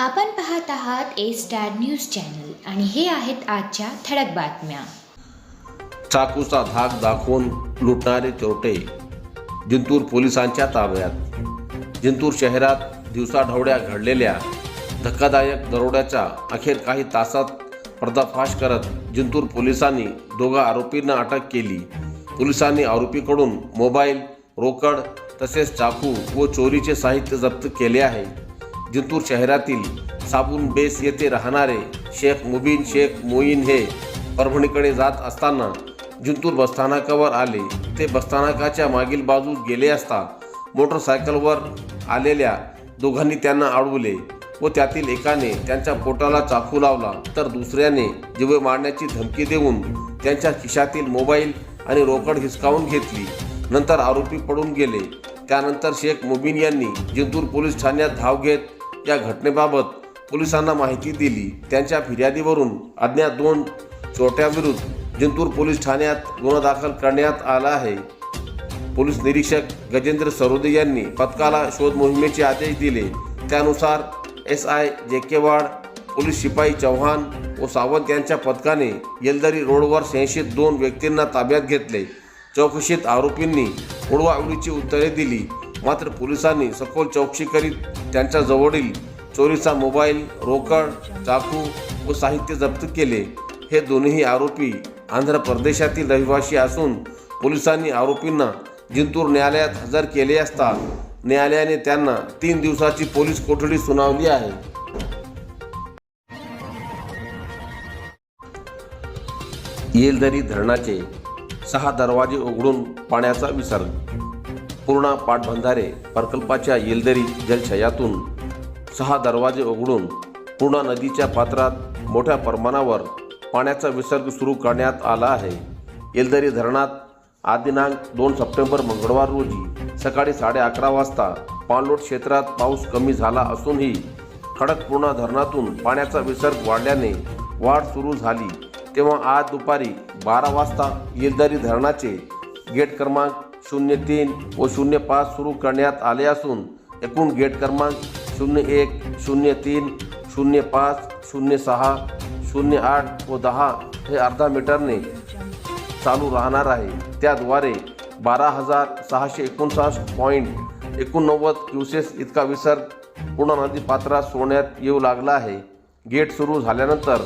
आपण पाहत आहात ए स्टार न्यूज चॅनल आणि हे आहेत आजच्या ठळक बातम्या. चाकूचा धाक दाखवून लुटणारे चोरटे जिंतूर पोलिसांच्या ताब्यात. जिंतूर शहरात दिवसाढवळ्या घडलेल्या धक्कादायक दरोड्याचा अखेर काही तासात पर्दाफाश करत जिंतूर पोलिसांनी दोघा आरोपींना अटक केली. पोलिसांनी आरोपीकडून मोबाईल रोकड तसेच चाकू व चोरीचे साहित्य जप्त केले आहे. जिंतूर शहरातील साबून बेस येथे राहणारे शेख मुबीन शेख मोईन हे परभणीकडे जात असताना जिंतूर बसस्थानकावर आले. ते बसस्थानकाच्या मागील बाजूस गेले असता मोटरसायकलवर आलेल्या दोघांनी त्यांना अडवले व त्यातील एकाने त्यांच्या पोटाला चाकू लावला. तर दुसऱ्याने जीवे मारण्याची धमकी देऊन त्यांच्या खिशातील मोबाईल आणि रोकड हिसकावून घेतली. नंतर आरोपी पडून गेले. त्यानंतर शेख मुबीन यांनी जिंतूर पोलीस ठाण्यात धाव घेत या घटनेबाबत पोलिसांना माहिती दिली. त्यांच्या फिर्यादीवरून अज्ञात दोन चोट्याविरुद्ध जिंतूर पोलीस ठाण्यात गुन्हा दाखल करण्यात आला आहे. पोलीस निरीक्षक गजेंद्र सरोदे यांनी पथकाला शोध मोहिमेचे आदेश दिले. त्यानुसार एस आय जेकेवाड पोलीस शिपाई चव्हाण व सावंत यांच्या पथकाने येलदरी रोडवर शहाऐंशी दोन व्यक्तींना ताब्यात घेतले. चौकशीत आरोपींनी उडवाउडीची उत्तरे दिली. मात्र पोलिसांनी सखोल चौकशी करीत त्यांच्या जवळील चोरीचा मोबाईल रोकड चाकू व साहित्य जप्त केले. हे दोन्ही आरोपी आंध्र प्रदेशातील रहिवासी असून पोलिसांनी आरोपींना जिंतूर न्यायालयात हजर केले असता न्यायालयाने त्यांना तीन दिवसाची पोलीस कोठडी सुनावली आहे. येलदरी धरणाचे सहा दरवाजे उघडून पाण्याचा विसर्ग पूर्णा पाटबंधारे प्रकल्पाच्या येलदरी जलशयातून सहा दरवाजे उघडून पूर्णा नदीच्या पात्रात मोठ्या प्रमाणावर पाण्याचा विसर्ग सुरू करण्यात आला आहे. येलदरी धरणात आज दिनांक दोन सप्टेंबर मंगळवार रोजी सकाळी साडे अकरा वाजता पाणलोट क्षेत्रात पाऊस कमी झाला असूनही खडकपूर्णा धरणातून पाण्याचा विसर्ग वाढल्याने वाढ सुरू झाली. तेव्हा आज दुपारी बारा वाजता येलदरी धरणाचे गेट क्रमांक शून्य तीन व शून्य पाच सुरू करण्यात आले असून एकूण गेट क्रमांक शून्य एक शून्य तीन शून्य पाच शून्य सहा शून्य आठ व दहा हे अर्धा मीटरने चालू राहणार आहे. त्याद्वारे बारा हजार सहाशे एकोणसाठ पॉईंट एकोणनव्वद क्युसेस इतका विसर्ग पूर्ण नदी पात्रात सोडण्यात येऊ लागला आहे. गेट सुरू झाल्यानंतर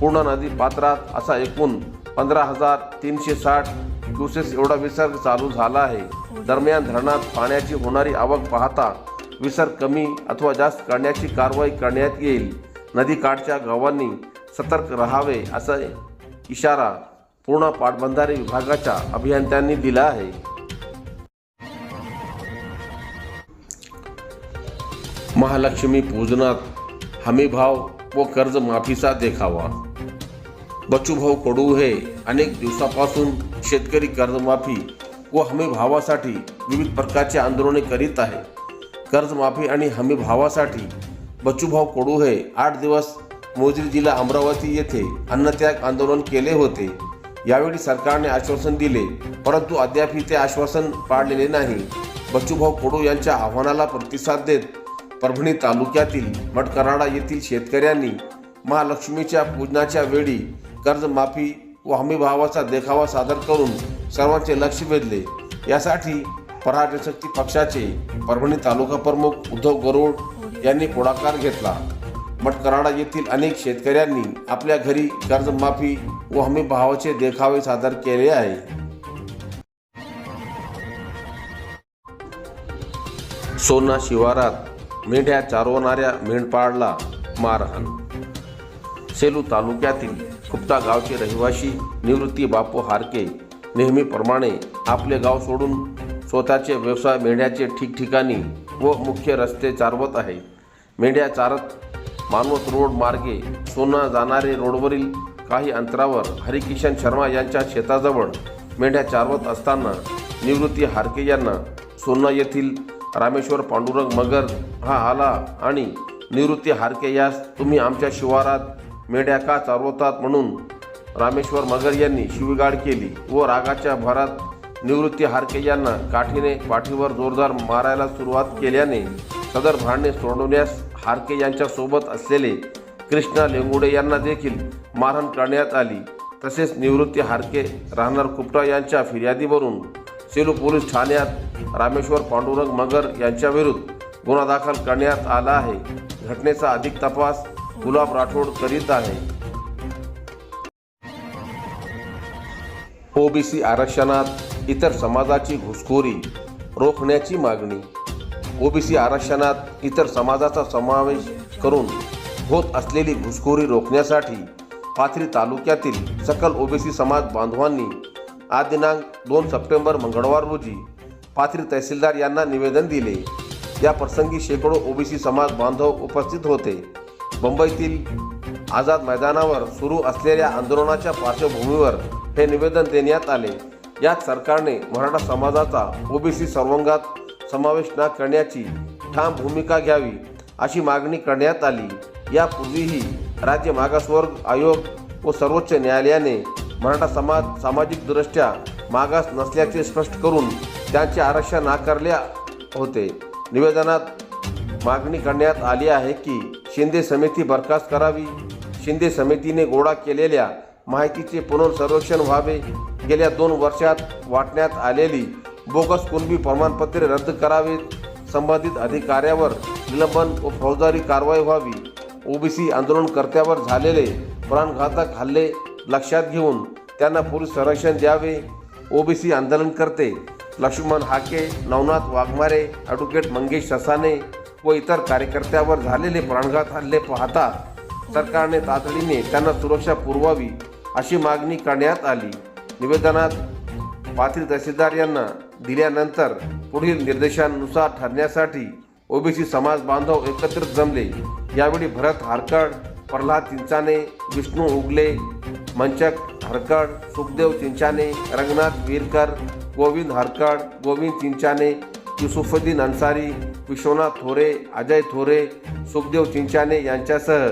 पूर्ण नदी पात्रात असा एकूण पंधरा हजार तीनशे साठ क्युसेस एवढा विसर्ग चालू झाला आहे. दरम्यान धरणात पाण्याची होणारी आवक पाहता विसर्ग कमी अथवा जास्त करण्याची कारवाई करण्यात येईल. नदीकाठच्या गावांनी सतर्क राहावे असा इशारा पूर्ण पाटबंधारे विभागाच्या अभियंत्यांनी दिला आहे. महालक्ष्मी पूजनात हमीभाव व कर्जमाफीचा देखावा बचूभाऊ कडू हे अनेक दिवसापासून शेतकरी कर्जमाफी व हमी भावासाठी विविध प्रकारचे आंदोलने करीत आहे. कर्जमाफी आणि हमी भावासाठी बचूभाऊ कडू हे आठ दिवस मोजरी जिल्हा अमरावती येथे अन्नत्याग आंदोलन केले होते. यावेळी सरकारने आश्वासन दिले परंतु अद्यापही ते आश्वासन पाळलेले नाही. बच्चूभाऊ कोडू यांच्या आव्हानाला प्रतिसाद देत परभणी तालुक्यातील मठकराडा येथील शेतकऱ्यांनी महालक्ष्मीच्या पूजनाच्या वेळी कर्जमाफी व हमीभावाचा देखावा सादर करून सर्वांचे लक्ष वेधले. यासाठी पराजशक्ती पक्षाचे परभणी तालुका प्रमुख उद्धव गरुड यांनी पुढाकार घेतला. मठकराडा येथील अनेक शेतकऱ्यांनी आपल्या घरी कर्जमाफी व हमी भावाचे देखावे सादर केले आहे. सोना शिवारात मेंढ्या चारवणाऱ्या मेंढपाळला मारहाण. सेलू तालुक्यातील खुपता गावचे रहिवासी निवृत्ती बापू हारके नेहमीप्रमाणे आपले गाव सोडून स्वतःचे व्यवसाय मेंढ्याचे ठिकठिकाणी व मुख्य रस्ते चारवत आहे. मेंढ्या चारत मानवत रोड मार्गे सोना जाणारे रोडवरील काही अंतरावर हरिकिशन शर्मा यांच्या शेताजवळ मेंढ्या चारवत असताना निवृत्ती हारके यांना सोना येथील रामेश्वर पांडुरंग मगर हा आला आणि निवृत्ती हारके यास तुम्ही आमच्या शिवारात मेंढ्या का चारवतात म्हणून रामेश्वर मगर यांनी शिवीगाळ केली व रागाच्या भरात निवृत्ती हारके यांना काठीने पाठीवर जोरदार मारायला सुरुवात केल्याने सदर भांडणे सोडवण्यास हारके यांच्यासोबत असलेले कृष्णा लेंगुडे यांना देखील मारहाण करण्यात आली. तसेच निवृत्ती हारके राहणार कुपटा यांच्या फिर्यादीवरून सेलू पोलीस ठाण्यात रामेश्वर पांडुरंग मगर यांच्याविरुद्ध गुन्हा दाखल करण्यात आला आहे. घटनेचा अधिक तपास गुलाब राठोड करीत आहे. ओबीसी आरक्षणात इतर समाजाची घुसखोरी रोखण्याची मागणी. ओबीसी आरक्षणात इतर समाजाचा समावेश करून होत असलेली घुसखोरी रोखण्यासाठी पाथरी तालुक्यातील सकल ओबीसी समाज बांधवांनी आज दिनांक दोन सप्टेंबर मंगळवार रोजी पाथरी तहसीलदार यांना निवेदन दिले. या प्रसंगी शेकडो ओबीसी समाज बांधव उपस्थित होते. मुंबईतील आझाद मैदानावर सुरू असलेल्या आंदोलनाच्या पार्श्वभूमीवर हे निवेदन देण्यात आले. यात सरकारने मराठा समाजाचा ओबीसी सर्वंगात समावेश न करण्याची ठाम भूमिका घ्यावी अशी मागणी करण्यात आली. यापूर्वीही राज्य मागासवर्ग आयोग व सर्वोच्च न्यायालयाने मराठा समाज सामाजिकदृष्ट्या मागास नसल्याचे स्पष्ट करून त्यांचे आरक्षण नाकारले होते. निवेदनात मागणी करण्यात आली आहे की शिंदे समिती बरखास्त करावी. शिंदे समितीने गोळा केलेल्या माहितीचे पुनर्सर्वेक्षण व्हावे. गेल्या दोन वर्षात वाटण्यात आलेली बोगस कुणबी प्रमाणपत्रे रद्द करावीत. संबंधित अधिकाऱ्यावर निलंबन व फौजदारी कारवाई व्हावी. ओबीसी आंदोलनकर्त्यावर झालेले प्राणघातक हल्ले लक्षात घेऊन त्यांना पोलीस संरक्षण द्यावे. ओबीसी आंदोलनकर्ते लक्ष्मण हाके नवनाथ वाघमारे ॲडव्होकेट मंगेश ससाने व इतर कार्यकर्त्यावर झालेले प्राणघात हल्ले पाहता सरकारने तातडीने त्यांना सुरक्षा पुरवावी अशी मागणी करण्यात आली. निवेदनात पाथरी तहसीलदार यांना दिल्यानंतर पुढील निर्देशांनुसार ठरण्यासाठी ओबीसी समाज बांधव एकत्रित जमले. यावेळी भरत हारकड प्रल्हाद चिंचाने विष्णू उगले मंचक हरकड सुखदेव चिंचाने रंगनाथ वीरकर गोविंद हरकड गोविंद चिंचाने युसुफुद्दीन अन्सारी विश्वनाथ थोरे अजय थोरे सुखदेव चिंचाने यांच्यासह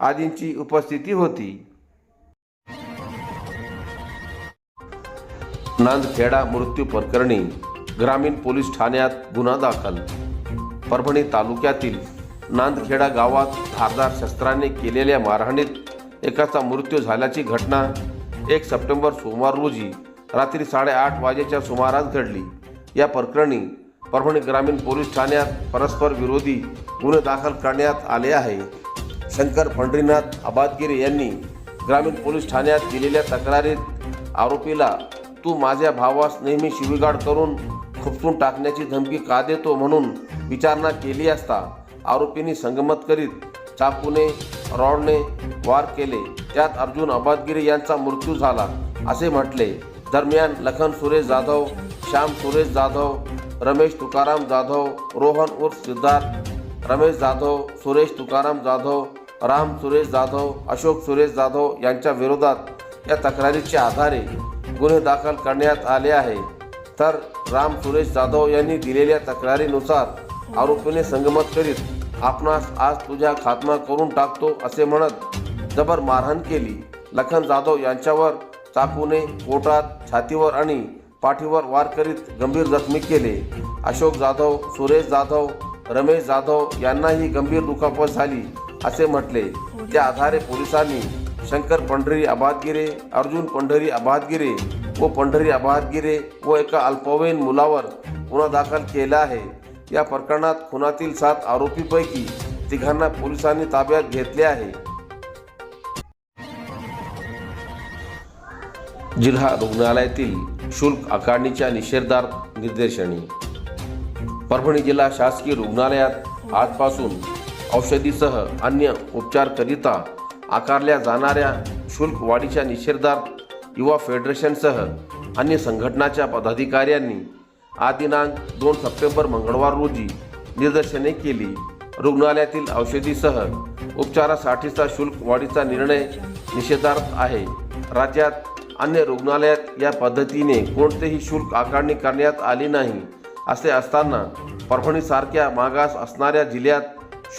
आदींची उपस्थिती होती. नांदखेडा मृत्यू प्रकरणी ग्रामीण पोलीस ठाण्यात गुन्हा दाखल. परभणी तालुक्यातील नांदखेडा गावात धारदार शस्त्राने केलेल्या मारहाणीत एकाचा मृत्यू झाल्याची घटना एक सप्टेंबर सोमवार रोजी रात्री साडेआठ वाजेच्या सुमारास घडली. या प्रकरणी परभणी ग्रामीण पोलीस ठाण्यात परस्पर विरोधी गुन्हे दाखल करण्यात आले आहे. शंकर पंढरीनाथ अबादगिरी यांनी ग्रामीण पोलीस ठाण्यात दिलेल्या तक्रारीत आरोपीला तू माझ्या भावास नेहमी शिवीगाळ करून खुपसून टाकण्याची धमकी का देतो? म्हणून विचारणा केली असता आरोपींनी संगमत करीत चाकूने रॉडने वार केले. त्यात अर्जुन अबादगिरी यांचा मृत्यू झाला असे म्हटले. दरम्यान लखन सुरेश जाधव श्याम सुरेश जाधव रमेश तुकाराम जाधव रोहन उर्फ सिद्धार्थ रमेश जाधव सुरेश तुकाराम जाधव राम सुरेश जाधव अशोक सुरेश जाधव यांच्या विरोधात या तक्रारीच्या आधारे गुन्हे दाखल करण्यात आले आहे. तर राम सुरेश जाधव यांनी दिलेल्या तक्रारीनुसार आरोपीने संगमत करीत आपणास आज तुझ्या खात्मा करून टाकतो असे म्हणत जबर मारहाण केली. लखन जाधव यांच्यावर चाकूने पोटात छातीवर आणि पाठीवर वार करीत गंभीर जखमी केले. अशोक जाधव सुरेश जाधव रमेश जाधव यांनाही गंभीर दुखापत झाली असे म्हटले. त्या आधारे पोलिसांनी शंकर पंढरी अबादगिरे अर्जुन पंढरी अबादगिरे व पंढरी अबादगिरे व एका अल्पवयीन मुलावर गुन्हा दाखल केला आहे. या प्रकरणात खुनातील सात आरोपीपैकी तिघांना पोलिसांनी ताब्यात घेतले आहे. जिल्हा रुग्णालयातील शुल्क आकारणीच्या निषेधार्थ निर्देशनी परभणी जिल्हा शासकीय रुग्णालयात आजपासून औषधीसह अन्य उपचारकरिता आकारल्या जाणाऱ्या शुल्क वाढीच्या निषेधार्थ युवा फेडरेशनसह अन्य संघटनाच्या पदाधिकाऱ्यांनी आज दिनांक दोन सप्टेंबर मंगळवार रोजी निदर्शने केली. रुग्णालयातील औषधीसह उपचारासाठीचा शुल्क वाढीचा निर्णय निषेधार्थ आहे. राज्यात अन्य रुग्णालयात या पद्धतीने कोणतेही शुल्क आकारणी करण्यात आली नाही असे असताना परभणीसारख्या मागास असणाऱ्या जिल्ह्यात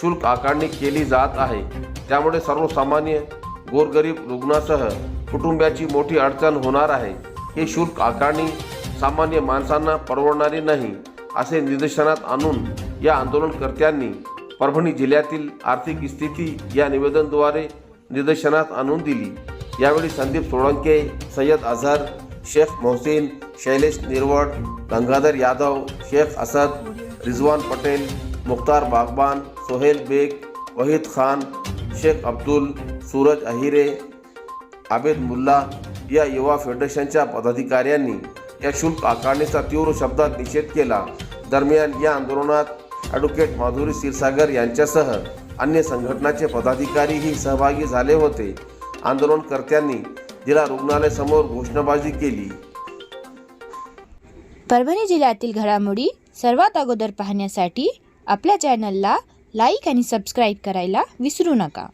शुल्क आकारणी केली जात आहे. त्यामुळे सर्वसामान्य गोरगरीब रुग्णासह कुटुंबाची मोठी अडचण होणार आहे. ही शुल्क आकारणी सामान्य माणसांना परवडणारी नाही असे निदर्शनात आणून या आंदोलनकर्त्यांनी परभणी जिल्ह्यातील आर्थिक स्थिती या निवेदनद्वारे निदर्शनात आणून दिली. यावेळी संदीप सोळंके सय्यद अझहर शेख मोहसिन शैलेश निरवड गंगाधर यादव शेख असद रिजवान पटेल मुख्तार बागबान सोहेल बेग वहीद खान शेख अब्दुल सूरज अहिरे आबेद मुल्ला या युवा फेडरेशनच्या पदाधिकाऱ्यांनी या शुल्क आकारणीचा तीव्र शब्दात निषेध केला. दरम्यान या आंदोलनात ॲडव्होकेट माधुरी क्षीरसागर यांच्यासह अन्य संघटनाचे पदाधिकारीही सहभागी झाले होते. आंदोलनकर्त्यांनी जिल्हा रुग्णालयासमोर घोषणाबाजी केली. परभणी जिल्ह्यातील घडामोडी सर्वात अगोदर पाहण्यासाठी आपल्या चॅनलला लाईक आणि सबस्क्राईब करायला विसरू नका.